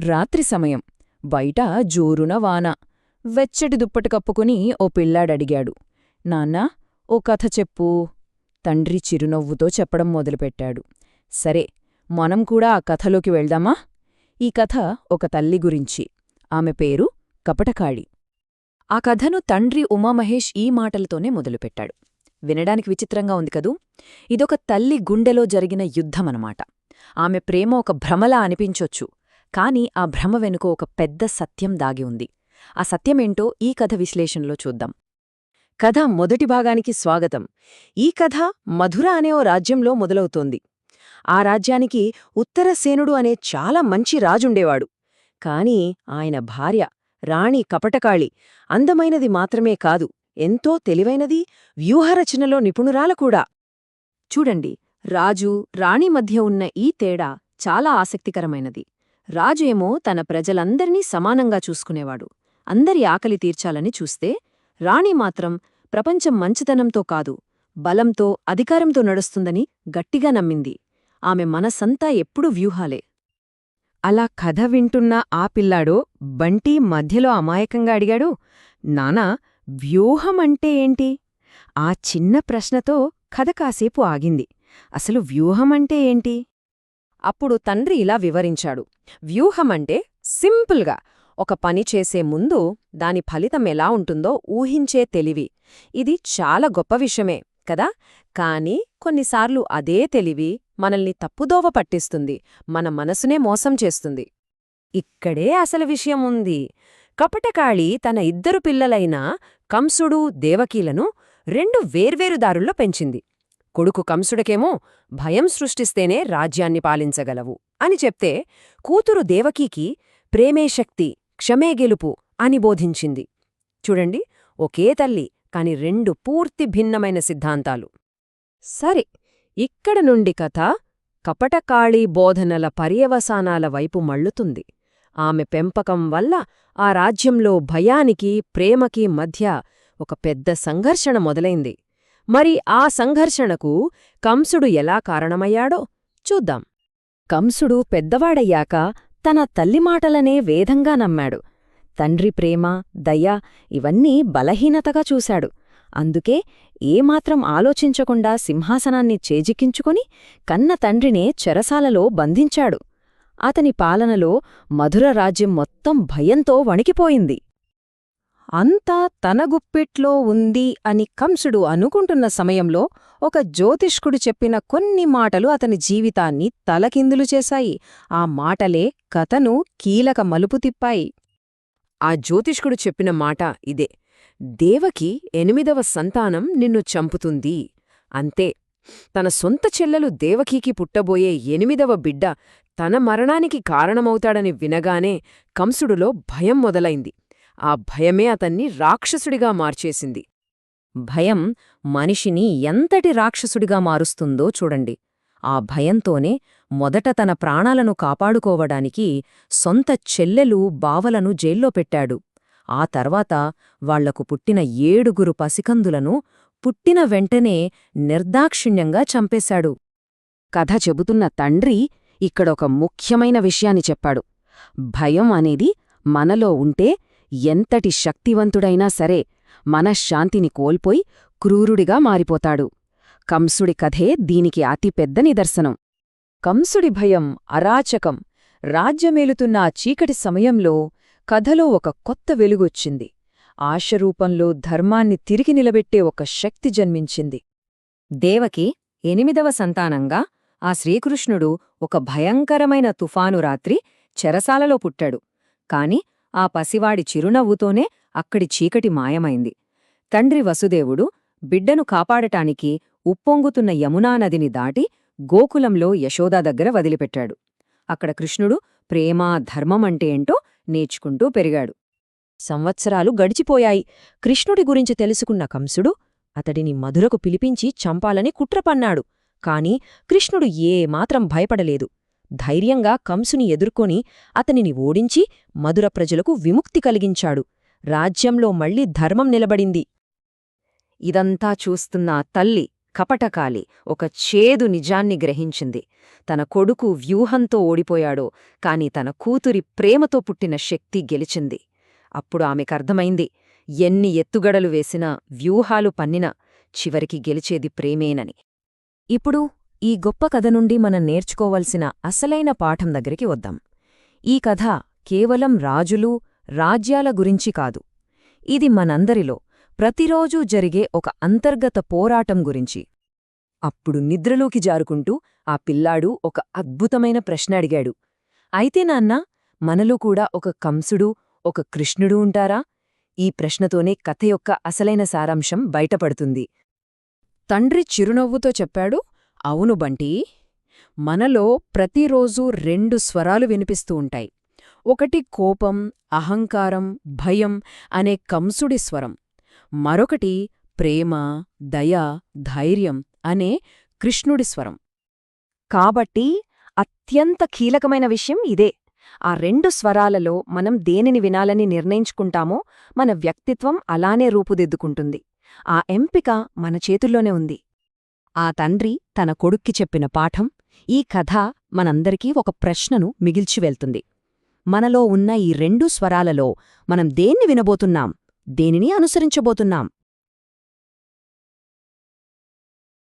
రాత్రి సమయం. బయట జోరున వాన. వెచ్చటి దుప్పటి కప్పుకుని ఓ పిల్లాడడిగాడు. నాన్నా ఓ కథ చెప్పు. తండ్రి చిరునవ్వుతో చెప్పడం మొదలుపెట్టాడు. సరే మనం కూడా ఆ కథలోకి వెళ్దామా? ఈ కథ ఒక తల్లి గురించి. ఆమె పేరు కపటకాళి. ఆ కథను తండ్రి ఉమామహేష్ ఈ మాటలతోనే మొదలుపెట్టాడు. వినడానికి విచిత్రంగా ఉంది కదూ? ఇదొక తల్లి గుండెలో జరిగిన యుద్ధమనమాట. ఆమె ప్రేమ ఒక భ్రమలా అనిపించొచ్చు. కాని ఆ భ్రమ వెనుక ఒక పెద్ద సత్యం దాగి ఉంది. ఆ సత్యమేంటో ఈ కథ విశ్లేషణలో చూద్దాం. కథ మొదటి భాగానికి స్వాగతం. ఈ కథ మధుర అనే ఓ రాజ్యంలో మొదలవుతోంది. ఆ రాజ్యానికి ఉత్తరసేనుడు అనే చాలా మంచి రాజుండేవాడు. కాని ఆయన భార్య రాణి కపటకాళి అందమైనది మాత్రమే కాదు ఎంతో తెలివైనది వ్యూహరచనలో నిపుణురాల కూడా. చూడండి రాజు రాణి మధ్య ఉన్న ఈ తేడా చాలా ఆసక్తికరమైనది. రాజేమో తన ప్రజలందర్నీ సమానంగా చూసుకునేవాడు. అందరి ఆకలి తీర్చాలని చూస్తే రాణి మాత్రం ప్రపంచం మంచితనంతో కాదు బలంతో అధికారంతో నడుస్తుందని గట్టిగా నమ్మింది. ఆమె మనసంతా ఎప్పుడూ వ్యూహాలే. అలా కథ వింటున్న ఆ పిల్లాడో బంటి మధ్యలో అమాయకంగా అడిగాడు నానా వ్యూహమంటే ఏంటి? ఆ చిన్న ప్రశ్నతో కథ కాసేపు ఆగింది. అసలు వ్యూహమంటే ఏంటి? అప్పుడు తండ్రి ఇలా వివరించాడు. వ్యూహమంటే సింపుల్గా ఒక పని చేసే ముందు దాని ఫలితం ఎలా ఉంటుందో ఊహించే తెలివి. ఇది చాలా గొప్ప విషయమే కదా? కాని కొన్నిసార్లు అదే తెలివి మనల్ని తప్పుదోవ పట్టిస్తుంది మన మనసునే మోసం చేస్తుంది. ఇక్కడే అసలు విషయం ఉంది. కపటకాళి తన ఇద్దరు పిల్లలైన కంసుడు దేవకీలను రెండు వేర్వేరు దారుల్లో పెంచింది. కొడుకు కంసుడకేమో భయం సృష్టిస్తేనే రాజ్యాన్ని పాలించగలవు. అని చెప్తే కూతురు దేవకీకి ప్రేమే శక్తి క్షమే గెలుపు అని బోధించింది. చూడండి ఒకే తల్లి కాని రెండు పూర్తి భిన్నమైన సిద్ధాంతాలు. సరే ఇక్కడ నుండి కథ కపటకాళీ బోధనల పర్యవసానాల వైపు మళ్ళుతుంది. ఆమె పెంపకం వల్ల ఆ రాజ్యంలో భయానికి ప్రేమకి మధ్య ఒక పెద్ద సంఘర్షణ మొదలైంది. మరి ఆ సంఘర్షణకు కంసుడు ఎలా కారణమయ్యాడో చూద్దాం. కంసుడు పెద్దవాడయ్యాక తన తల్లి మాటలనే వేదంగా నమ్మాడు. తండ్రి ప్రేమ దయ ఇవన్నీ బలహీనతగా చూశాడు. అందుకే ఏమాత్రం ఆలోచించకుండా సింహాసనాన్ని చేజిక్కించుకుని కన్న తండ్రినే చెరసాలలో బంధించాడు. అతని పాలనలో మధుర రాజ్యం మొత్తం భయంతో వణికిపోయింది. అంతా తన గుప్పిట్లో ఉంది అని కంసుడు అనుకుంటున్న సమయంలో ఒక జ్యోతిష్కుడు చెప్పిన కొన్ని మాటలు అతని జీవితాన్ని తలకిందులు చేశాయి. ఆ మాటలే కథను కీలక మలుపు తిప్పాయి. ఆ జ్యోతిష్కుడు చెప్పిన మాట ఇదే. దేవకి ఎనిమిదవ సంతానం నిన్ను చంపుతుంది. అంతే. తన సొంత చెల్లెలు దేవకీకి పుట్టబోయే ఎనిమిదవ బిడ్డ తన మరణానికి కారణమవుతాడని వినగానే కంసుడులో భయం మొదలైంది. ఆ భయమే అతన్ని రాక్షసుడిగా మార్చేసింది. భయం మనిషిని ఎంతటి రాక్షసుడిగా మారుస్తుందో చూడండి. ఆ భయంతోనే మొదట తన ప్రాణాలను కాపాడుకోవడానికి సొంత చెల్లెలు బావలను జైల్లో పెట్టాడు. ఆ తర్వాత వాళ్ళకు పుట్టిన ఏడుగురు పసికందులను పుట్టిన వెంటనే నిర్దాక్షిణ్యంగా చంపేశాడు. కథ చెబుతున్న తండ్రి ఇక్కడొక ముఖ్యమైన విషయాన్ని చెప్పాడు. భయం అనేది మనలో ఉంటే ఎంతటి శక్తివంతుడైనా సరే మనశ్శాంతిని కోల్పోయి క్రూరుడిగా మారిపోతాడు. కంసుడి కథే దీనికి అతిపెద్ద నిదర్శనం. కంసుడి భయం అరాచకం. రాజ్యమేలుతున్న ఆ చీకటి సమయంలో కథలో ఒక కొత్త వెలుగొచ్చింది. ఆశరూపంలో ధర్మాన్ని తిరిగి నిలబెట్టే ఒక శక్తి జన్మించింది. దేవకి ఎనిమిదవ సంతానంగా ఆ శ్రీకృష్ణుడు ఒక భయంకరమైన తుఫాను రాత్రి చెరసాలలో పుట్టాడు. కాని ఆ పసివాడి చిరునవ్వుతోనే అక్కడి చీకటి మాయమైంది. తండ్రి వసుదేవుడు బిడ్డను కాపాడటానికి ఉప్పొంగుతున్న యమునా నదిని దాటి గోకులంలో యశోదా దగ్గర వదిలిపెట్టాడు. అక్కడ కృష్ణుడు ప్రేమ ధర్మమంటే ఏంటో నేర్చుకుంటూ పెరిగాడు. సంవత్సరాలు గడిచిపోయాయి. కృష్ణుడి గురించి తెలుసుకున్న కంసుడు అతడిని మధురకు పిలిపించి చంపాలని కుట్రపన్నాడు కాని కృష్ణుడు ఏమాత్రం భయపడలేదు. ధైర్యంగా కంసుని ఎదుర్కొని అతనిని ఓడించి మధుర ప్రజలకు విముక్తి కలిగించాడు. రాజ్యంలో మళ్ళీ ధర్మం నిలబడింది. ఇదంతా చూస్తున్న తల్లి కపటకాలి ఒక చేదు నిజాన్ని గ్రహించింది. తన కొడుకు వ్యూహంతో ఓడిపోయాడో కాని తన కూతురి ప్రేమతో పుట్టిన శక్తి గెలిచింది. అప్పుడు ఆమెకర్థమైంది ఎన్ని ఎత్తుగడలు వేసినా వ్యూహాలు పన్నినా చివరికి గెలిచేది ప్రేమేనని. ఇప్పుడు ఈ గొప్ప కథ నుండి మనం నేర్చుకోవలసిన అసలైన పాఠం దగ్గరికి వద్దాం. ఈ కథ కేవలం రాజులు రాజ్యాల గురించి కాదు. ఇది మనందరిలో ప్రతిరోజూ జరిగే ఒక అంతర్గత పోరాటం గురించి. అప్పుడు నిద్రలోకి జారుకుంటూ ఆ పిల్లాడు ఒక అద్భుతమైన ప్రశ్న అడిగాడు. అయితే నాన్నా మనలో కూడా ఒక కంసుడు ఒక కృష్ణుడు ఉంటారా? ఈ ప్రశ్నతోనే కథ యొక్క అసలైన సారాంశం బయటపడుతుంది. తండ్రి చిరునవ్వుతో చెప్పాడు అవును బంటీ మనలో ప్రతిరోజూ రెండు స్వరాలు వినిపిస్తూ ఉంటాయి. ఒకటి కోపం అహంకారం భయం అనే కంసుడి స్వరం. మరొకటి ప్రేమ దయ ధైర్యం అనే కృష్ణుడి స్వరం. కాబట్టి అత్యంత కీలకమైన విషయం ఇదే. ఆ రెండు స్వరాలలో మనం దేనిని వినాలని నిర్ణయించుకుంటామో మన వ్యక్తిత్వం అలానే రూపుదిద్దుకుంటుంది. ఆ ఎంపిక మన చేతుల్లోనే ఉంది. ఆ తండ్రి తన కొడుక్కి చెప్పిన పాఠం ఈ కథ మనందరికీ ఒక ప్రశ్నను మిగిల్చి వెళ్తుంది. మనలో ఉన్న ఈ రెండు స్వరాలలో మనం దేన్ని వినబోతున్నాం? దేనిని అనుసరించబోతున్నాం?